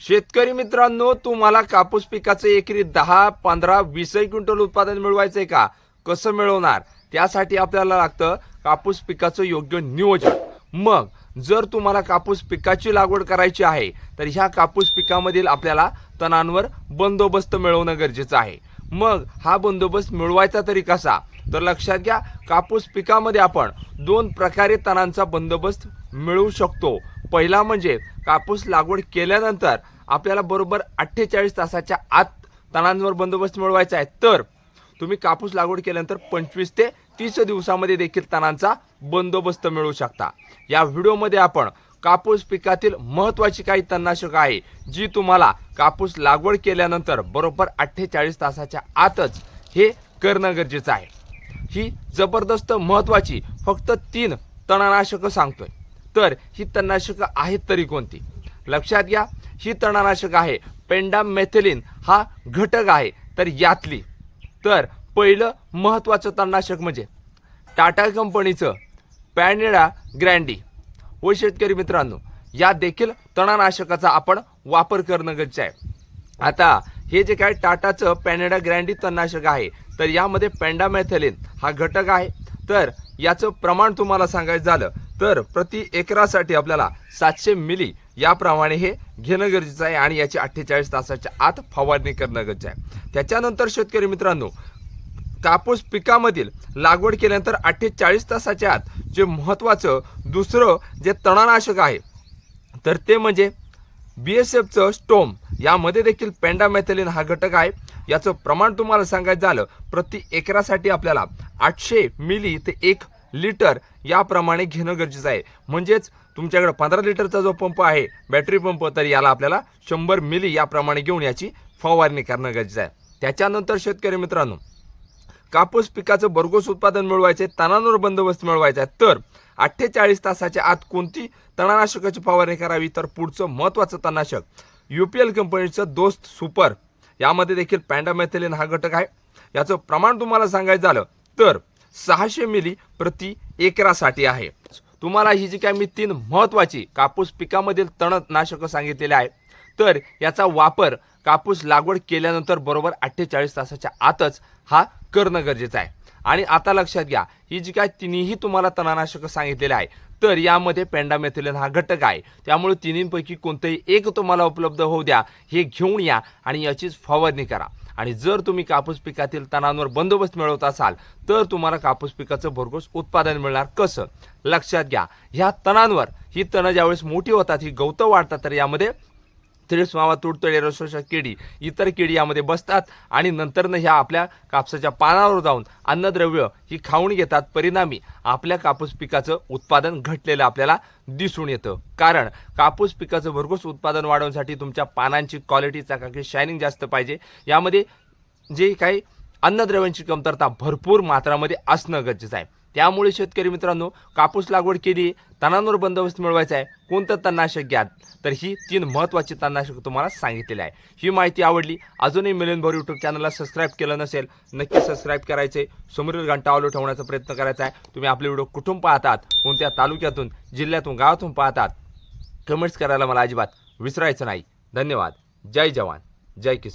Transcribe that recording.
शेतकरी मित्रांनो तुम्हाला कापूस पिकाचं एकरी दहा पंधरा वीसही क्विंटल उत्पादन मिळवायचंय का? कसं मिळवणार? त्यासाठी आपल्याला लागतं कापूस पिकाचं योग्य नियोजन. मग जर तुम्हाला कापूस पिकाची लागवड करायची आहे तर ह्या कापूस पिकामधील आपल्याला तणांवर बंदोबस्त मिळवणं गरजेचं आहे. मग हा बंदोबस्त मिळवायचा तरी कसा? तर लक्षात घ्या कापूस पिकामध्ये आपण दोन प्रकारे तणांचा बंदोबस्त मिळवू शकतो. पहिला म्हणजे कापूस लागवड केल्यानंतर आपल्याला बरोबर अठ्ठेचाळीस तासाच्या आत तणांवर बंदोबस्त मिळवायचा आहे. तर तुम्ही कापूस लागवड केल्यानंतर पंचवीस ते तीस दिवसामध्ये देखील तणांचा बंदोबस्त मिळवू शकता. या व्हिडिओमध्ये आपण कापूस पिकातील महत्त्वाची काही तणनाशक आहे जी तुम्हाला कापूस लागवड केल्यानंतर बरोबर अठ्ठेचाळीस तासाच्या आतच हे करणं गरजेचं आहे. ही जबरदस्त महत्त्वाची फक्त तीन तणनाशकं सांगतोय. तर ही तणनाशकं आहेत तरी कोणती? लक्षात घ्या ही तणनाशक आहे. पेंडामेथेलिन हा घटक आहे. तर यातली. तर पहिलं महत्त्वाचं तणनाशक म्हणजे टाटा कंपनीचं पॅनेडा ग्रँडी. व शेतकरी मित्रांनो या देखील तणनाशकाचा आपण वापर करणं गरजेचं आहे. आता हे जे काय टाटाचं पॅनेडा ग्रँडी तणनाशक आहे तर यामध्ये पेंडामेथेलिन हा घटक आहे. तर याचं प्रमाण तुम्हाला सांगायचं झालं तर प्रति एकरासाठी आपल्याला सातशे मिली याप्रमाणे हे घेणं गरजेचं आहे आणि याची अठ्ठेचाळीस तासाच्या आत फवारणी करणं गरजेचं आहे. त्याच्यानंतर शेतकरी मित्रांनो कापूस पिकामधील लागवड केल्यानंतर अठ्ठेचाळीस तासाच्या आत जे महत्त्वाचं दुसरं जे तणनाशक आहे तर ते म्हणजे बी एस एफचं स्टोम. यामध्ये देखील पेंडामेथिलिन हा घटक आहे. याचं प्रमाण तुम्हाला सांगायचं झालं प्रति एकरासाठी आपल्याला आठशे मिली ते एक लिटर याप्रमाणे घेणं गरजेचं आहे. म्हणजेच तुमच्याकडे पंधरा लिटरचा जो पंप आहे बॅटरी पंप तर याला आपल्याला शंभर मिली याप्रमाणे घेऊन याची फवारणी करणं गरजेचं आहे. त्याच्यानंतर शेतकरी मित्रांनो कापूस पिकाचं भरघोस उत्पादन मिळवायचे तणांवर बंदोबस्त मिळवायचा आहे. तर अठ्ठेचाळीस तासाच्या आत कोणती तणनाशकाची फवारणी करावी? तर पुढचं महत्त्वाचं तणनाशक यू पी एल कंपनीचं दोस्त सुपर यामध्ये देखील पॅन्डामेथेलिन हा घटक आहे. याचं प्रमाण तुम्हाला सांगायचं झालं तर सहाशे मिली प्रति एकरासाठी आहे. तुम्हाला ही जी काय मी तीन महत्त्वाची कापूस पिकामधील तणनाशकं सांगितलेली आहे तर याचा वापर कापूस लागवड केल्यानंतर बरोबर अठ्ठेचाळीस तासाच्या आतच हा करणं गरजेचं आहे. आणि आता लक्षात घ्या ही जी काय तिन्ही तुम्हाला तणनाशकं सांगितलेली आहे तर यामध्ये पेंडामेथिलिन हा घटक आहे. त्यामुळे तिन्हींपैकी कोणतंही एक तुम्हाला उपलब्ध होऊ द्या हे घेऊन या आणि याचीच फवारणी करा. आणि जर तुम्ही कापूस पिकातील तणांवर बंदोबस्त मिळवत असाल तर तुम्हाला कापूस पिकाचं भरघोस उत्पादन मिळणार. कसं? लक्षात घ्या. ह्या तणांवर ही तणं ज्यावेळेस मोठी होतात ही गवतं वाढतात तर यामध्ये थ्रिप्स मावा तुडतळे रसोषक किडी इतर किडी यामध्ये बसतात आणि नंतरनं ह्या आपल्या कापसाच्या पानावर जाऊन अन्नद्रव्य ही खाऊन घेतात. परिणामी आपल्या कापूस पिकाचं उत्पादन घटलेलं आपल्याला दिसून येतं. कारण कापूस पिकाचं भरघोस उत्पादन वाढवण्यासाठी तुमच्या पानांची क्वालिटी चाकाकी शायनिंग जास्त पाहिजे. यामध्ये जे काही अन्नद्रव्यांची कमतरता भरपूर मात्रामध्ये असणं गरजेचं आहे. त्यामुळे शेतकरी मित्रांनो कापूस लागवड केली तणांवर बंदोबस्त मिळवायचा आहे. कोणतं तणनाशक घ्या तर ही तीन महत्त्वाची तणनाशक तुम्हाला सांगितलेली आहे. ही माहिती आवडली अजूनही मिलन भर यूट्यूब चॅनलला सबस्क्राईब केलं नसेल नक्की सबस्क्राईब करायचे. समोरील घंटा आलो ठेवण्याचा प्रयत्न करायचा आहे. तुम्ही आपले व्हिडिओ कुठून पाहतात कोणत्या तालुक्यातून जिल्ह्यातून गावातून पाहतात कमेंट्स करायला मला अजिबात विसरायचं नाही. धन्यवाद. जय जवान. जय किसान.